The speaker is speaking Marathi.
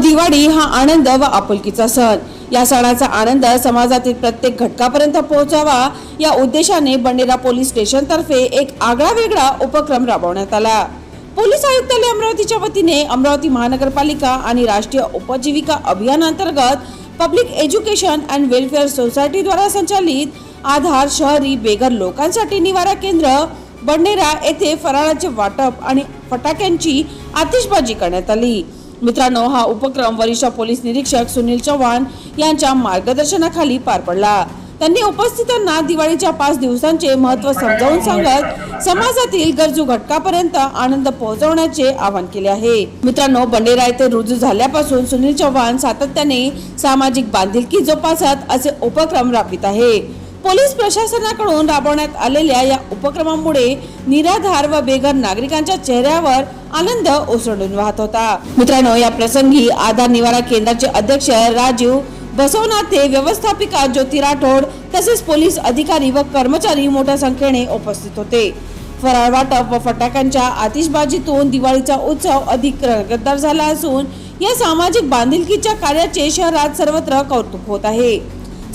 दिवाळी हा आनंद व आपुलकीचा सण. या सणाचा आनंद समाजातील प्रत्येक घटकापर्यंत पोहोचावा या उद्देशाने बंडेरा पोलीस स्टेशन तर्फे एक आगळा वेगळा उपक्रम राबवण्यात आला. पोलीस आयुक्तालय अमरावतीच्या वतीने अमरावती महानगरपालिका आणि राष्ट्रीय उपजीविका अभियानांतर्गत पब्लिक एज्युकेशन अँड वेलफेअर सोसायटीद्वारा संचालित आधार शहरी बेघर लोकांसाठी निवारा केंद्र बंडेरा येथे फराळाचे वाटप आणि फटाक्यांची आतिषबाजी करण्यात आली. मित्रांनो हा उपक्रम वरिष्ठ पोलीस निरीक्षक सुनील चव्हाण यांच्या मार्गदर्शनाखाली पार पडला. त्यांनी उपस्थितांना दिवाळीच्या पाच दिवसांचे महत्त्व समजावून सांगत समाजातील गरजू घटकापर्यंत आनंद पोहोचवण्याचे आवाहन केले आहे. मित्रांनो बंडेरा येथे रुजू झाल्यापासून सुनील चव्हाण सातत्याने सामाजिक बांधिलकी जोपासत असे उपक्रम राबवित आहे. पोलीस प्रशासनाकडून राबवण्यात आलेल्या या उपक्रमामुळे निराधार व बेघर नागरिकांच्या चेहऱ्यावर आनंद ओसंडून वाहत होता. मित्रांनो या प्रसंगी आधार निवारा केंद्राचे अध्यक्ष राजीव बसवनाथे व्यवस्थापिका ज्योती राठोड तसेच पोलीस अधिकारी व कर्मचारी मोठ्या संख्येने उपस्थित होते. फराळ वाटप व फटाक्यांच्या आतिषबाजीतून दिवाळीचा उत्सव अधिक रंगतदार झाला असून या सामाजिक बांधिलकीच्या कार्याचे शहरात सर्वत्र कौतुक होत आहे.